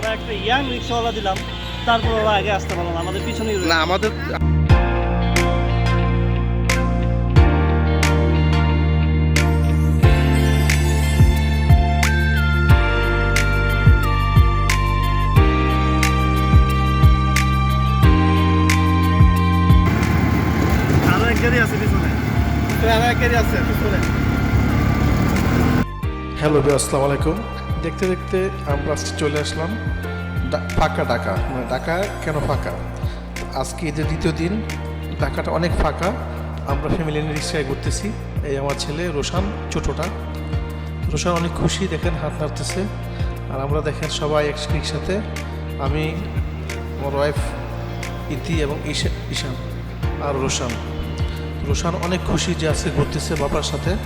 ওরা একটা ইয়াং রিক্সাওয়ালা দিলাম তারপর ওরা আগে আসতে পারল না আমাদের পিছনেই না আমাদের। হ্যালো আসসালামু আলাইকুম। দেখতে দেখতে আমরা আজকে চলে আসলাম ফাঁকা ঢাকা। মানে ঢাকা কেন ফাঁকা? আজকে ঈদের দ্বিতীয় দিন, ঢাকাটা অনেক ফাঁকা। আমরা ফ্যামিলি নিয়ে রিক্সায় ঘুরতেছি। এই আমার ছেলে রোশান, ছোটোটা। রোশান অনেক খুশি, দেখেন হাত নাড়তেছে। আর আমরা দেখেন সবাই এক রিক্সাতে। আমি, আমার ওয়াইফ ইতি এবং ঈশা, ঈশান আর রোশান। রোশান অনেক খুশি যে আজকে ঘুরতেছে বাবার সাথে।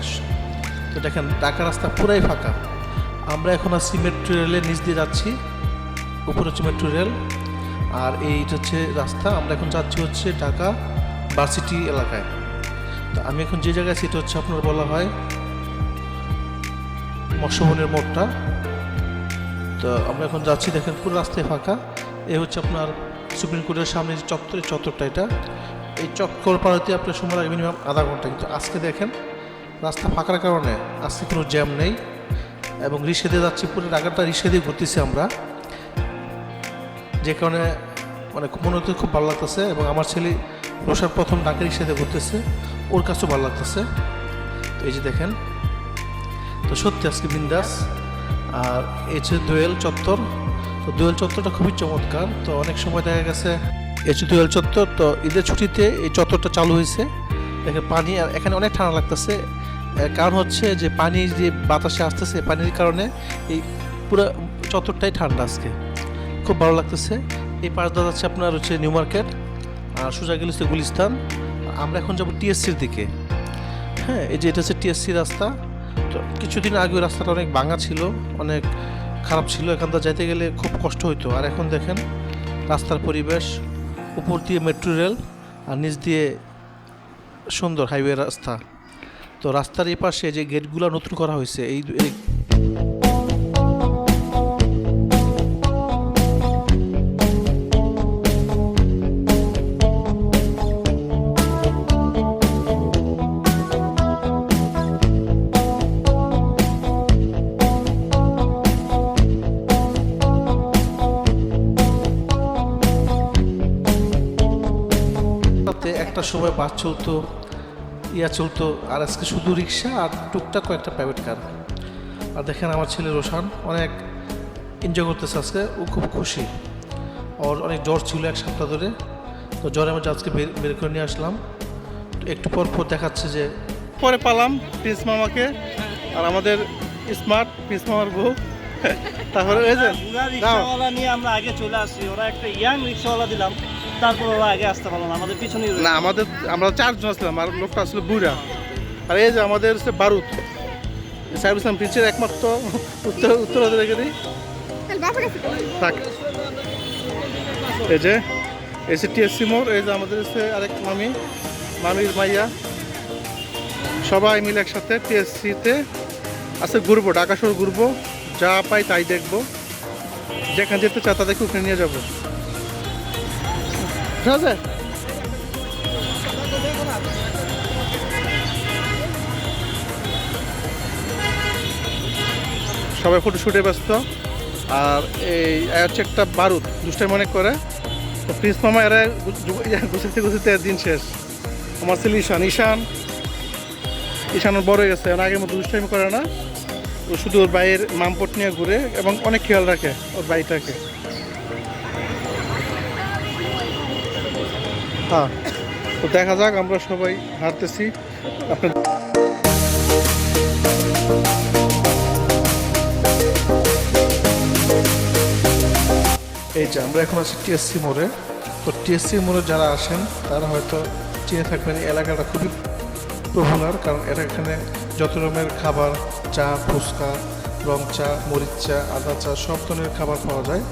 তো দেখেন, ঢাকা রাস্তা পুরাই ফাঁকা। আমরা এখন আছি মেট্রো রেলের নিচ দিয়ে যাচ্ছি। উপরে হচ্ছে মেট্রো রেল আর এইটা হচ্ছে রাস্তা। আমরা এখন যাচ্ছি হচ্ছে ঢাকা ভার্সিটি এলাকায়। তো আমি এখন যে জায়গায় এটা হচ্ছে আপনার বলা হয় মৎস্যবনের মোড়টা। তো আমরা এখন যাচ্ছি, দেখেন পুরো রাস্তায় ফাঁকা। এই হচ্ছে আপনার সুপ্রিম কোর্টের সামনে যে চত্বর চত্বরটা এটা। এই চক্কর পাড়াতে আপনার সময় লাগে মিনিমাম আধা ঘণ্টা। কিন্তু আজকে দেখেন, রাস্তা ফাঁকার কারণে আজকে কোনো জ্যাম নেই। এবং রিক্সা দিয়ে যাচ্ছি, পুরো ঢাকাটা রিক্সা দিয়ে ঘুরতেছি আমরা। যে কারণে মানে মনে হচ্ছে খুব ভালো লাগতেছে এবং আমার ছেলে রোশার প্রথম ঢাকা রিক্সা দিয়ে ঘুরতেছে, ওর কাছেও ভালো লাগতেছে। তো এই যে দেখেন, তো সত্যি আজকে বিন্দাস। আর এই হচ্ছে দোয়েল চত্বর। তো দোয়েল চত্বরটা খুবই চমৎকার। তো অনেক সময় দেখা গেছে, এই হচ্ছে দোয়েল চত্বর। তো ঈদের ছুটিতে এই চত্বরটা চালু হয়েছে। দেখেন পানি আর এখানে অনেক ঠান্ডা লাগতেছে। কারণ হচ্ছে যে পানি যে বাতাসে আসতেছে, পানির কারণে এই পুরো চত্বরটাই ঠান্ডা আজকে। খুব ভালো লাগতেছে। এই পাশ দিয়ে যাচ্ছে আপনার হচ্ছে নিউ মার্কেট, আর সোজা গেলে হচ্ছে গুলিস্তান। আমরা এখন যাব টিএসসির দিকে। হ্যাঁ এই যে এটা হচ্ছে টিএসসি রাস্তা। তো কিছুদিন আগে রাস্তাটা অনেক ভাঙা ছিল, অনেক খারাপ ছিল। এখান থেকে যাইতে গেলে খুব কষ্ট হইতো। আর এখন দেখেন, রাস্তার পরিবেশ, উপর দিয়ে মেট্রো রেল, আর নিচ দিয়ে সুন্দর হাইওয়ে রাস্তা। তো রাস্তার এই পাশে যে গেটগুলো নতুন করা হয়েছে এই একটা সময় বাস চলতো ইয়া চলতো আর আজকে শুধু রিক্সা আর টুকটাক কয়েকটা প্রাইভেট কার আর দেখেন আমার ছেলে রোশান অনেক এনজয় করতেছে আজকে ও খুব খুশি। ওর অনেক জ্বর ছিল এক সপ্তাহ ধরে তো জ্বরে আমি আজকে বের বের করে নিয়ে আসলাম। তো একটু পর পর দেখাচ্ছে যে পরে পালাম প্রিন্স মামাকে আর আমাদের স্মার্ট প্রিন্স মামার বউ। তারপরে এই যে রিক্সাওয়ালা নিয়ে আমরা আগে চলে আসছি ওরা একটা ইয়াং রিক্সাওয়ালা দিলাম। তারপর ওরা আগে আসতে পারল না আমাদের পিছনেই রয়ে না আমাদের আমরা চারজন আসলাম আর লোকটা আসলে বুড়া আর এই যে আমাদের হচ্ছে বারুদ। সাহেব ইসলাম প্রিন্সের একমাত্র উত্তর উত্তরাধিকারী। থাক। এই যে এই যে টিএসসি মোড় এই যে আমাদের আরেক মামি মামির মাইয়া। সবাই মিলে একসাথে টিএসসিতে আজকে ঘুরবো ঢাকা শহর ঘুরবো যা পাই তাই দেখব। যেখানে যেতে চাই তাদেরকে ওখানে নিয়ে যাব। ঠিক আছে সবাই ফটোশুটে ব্যস্ত। আর এই হচ্ছে একটা বারুদ দুষ্টাই মনে করে। তো প্রিন্স মামা, এরা গুছাতে গুছাতে দিন শেষ। আমার ছেলে ঈশান ঈশান। ঈশান বড় হয়ে গেছে আগের মতো দুষ্টাইমি করে না। ও শুধু ওর বাইয়ের মামপট নিয়ে ঘুরে এবং অনেক খেয়াল রাখে ওর বাড়িটাকে হ্যাঁ। তো দেখা যাক, আমরা সবাই হাঁটতেছি আপনার এই যে, আমরা এখন আছি টিএসসি মোড়ে। তো টিএসসি মোড়ে যারা আসেন, তারা হয়তো চিনে থাকবেন, এই এলাকাটা খুবই পপুলার কারণ এটা এখানে যত রকমের খাবার, চা, ফুচকা রং চা, মরিচ চা, আদা চা, সব ধরনের খাবার পাওয়া যায়।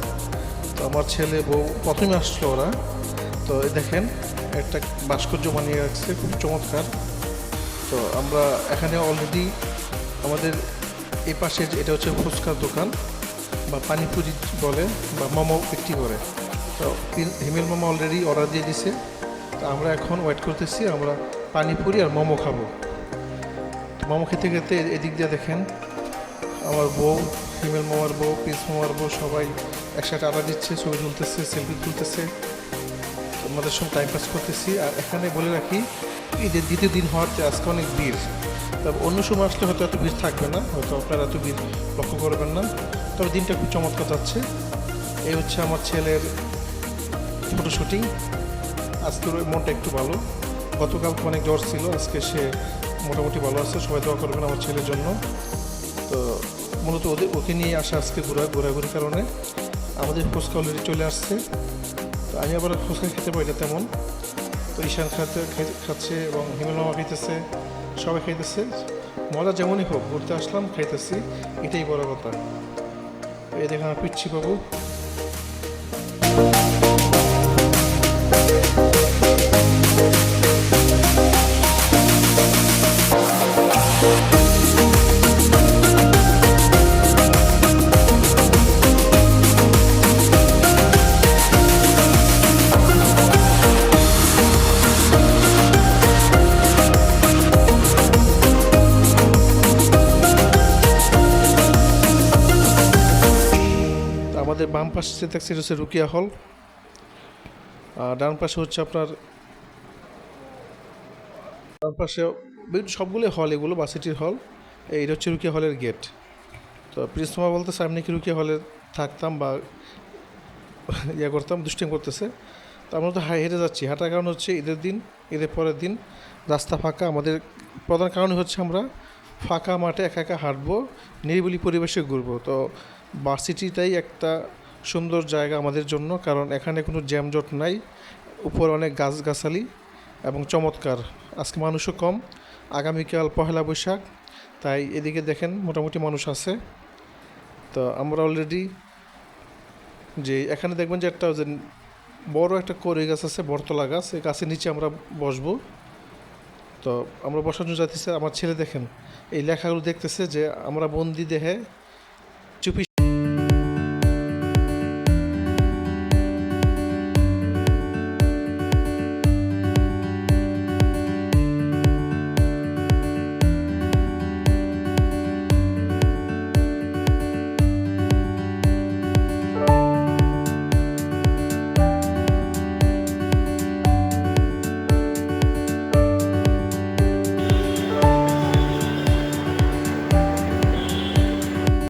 তো আমার ছেলে বউ প্রথমে আসলো ওরা। তো দেখেন, একটা ভাস্কর্য বানিয়ে রাখছে, খুব চমৎকার। তো আমরা এখানে অলরেডি আমাদের এই পাশে এটা হচ্ছে ফুচকার দোকান, বা পানিপুরি বলে, বা মোমো বিক্রি করে। তো হিমেল মোমো অলরেডি অর্ডার দিয়ে দিছে। তো আমরা এখন ওয়েট করতেছি, আমরা পানিপুরি আর মোমো খাব। তো মোমো খেতে খেতে এদিক দিয়ে দেখেন, আমার বউ, হিমেল মামার বউ, পিস মামার বউ সবাই একসাথে আড্ডা দিচ্ছে, ছবি তুলতেছে সেলফি তুলতেছে। আমাদের সঙ্গে টাইম পাস করতেছি। আর এখানে বলে রাখি ঈদের দ্বিতীয় দিন হওয়ার হওয়াতে আজকে অনেক ভিড় তবে অন্য সময় আসলে হয়তো এত ভিড় থাকবে না, হয়তো আপনারা এত ভিড় লক্ষ্য করবেন না। তবে দিনটা খুব চমৎকার যাচ্ছে। এই হচ্ছে আমার ছেলের ফটো শুটিং আজকের মনটা একটু ভালো। গতকাল অনেক জ্বর ছিল, আজকে সে মোটামুটি ভালো আছে। সবাই দোয়া করবেন আমার ছেলের জন্য। তো মূলত ওদের ওকে নিয়ে আসা আজকে ঘোরা ঘোরাঘুরির কারণে। আমাদের ফুচকা অলরেডি চলে আসছে। তো আমি আবার ফুচকা খেতে পারি না তেমন। তো ঈশান খাতে খাচ্ছে এবং হিমেল মামা খাইতেছে, সবাই খাইতেছে। মজা যেমনই হোক, ঘুরতে আসলাম, খাইতেছি, এটাই বড় কথা। এই দেখে আমার পিচ্ছি বাবু। আমাদের বাম পাশে এটা হচ্ছে রুকিয়া হল। আর ডান পাশে হচ্ছে আপনার, ডান পাশে সবগুলো হল, এগুলো বাসিটির হল। এইটা হচ্ছে রুকিয়া হলের গেট। তো প্রিন্সমা বলতেছে, আমি নাকি রুকিয়া হলে থাকতাম বা ইয়ে করতাম দুষ্টিং করতেছে। তো আমরা তো হাই, হেঁটে যাচ্ছি। হাঁটার কারণ হচ্ছে ঈদের দিন, ঈদের পরের দিন, রাস্তা ফাঁকা। আমাদের প্রধান কারণ হচ্ছে আমরা ফাঁকা মাঠে একা একা হাঁটবো, নিরিবিলি পরিবেশে ঘুরবো। তো ভার্সিটিটাই একটা সুন্দর জায়গা আমাদের জন্য, কারণ এখানে কোনো জ্যামজট নাই, উপর অনেক গাছগাছালি এবং চমৎকার। আজকে মানুষও কম, আগামীকাল পহেলা বৈশাখ, তাই এদিকে দেখেন মোটামুটি মানুষ আছে। তো আমরা অলরেডি যে এখানে দেখবেন যে একটা যে বড় একটা কড়ি গাছ আছে, বটতলা গাছ, এই গাছের নিচে আমরা বসবো। তো আমরা বসার জন্য যাইতেছে, আমার ছেলে দেখেন, এই লেখাগুলো দেখতেছে যে আমরা বন্দি দেহে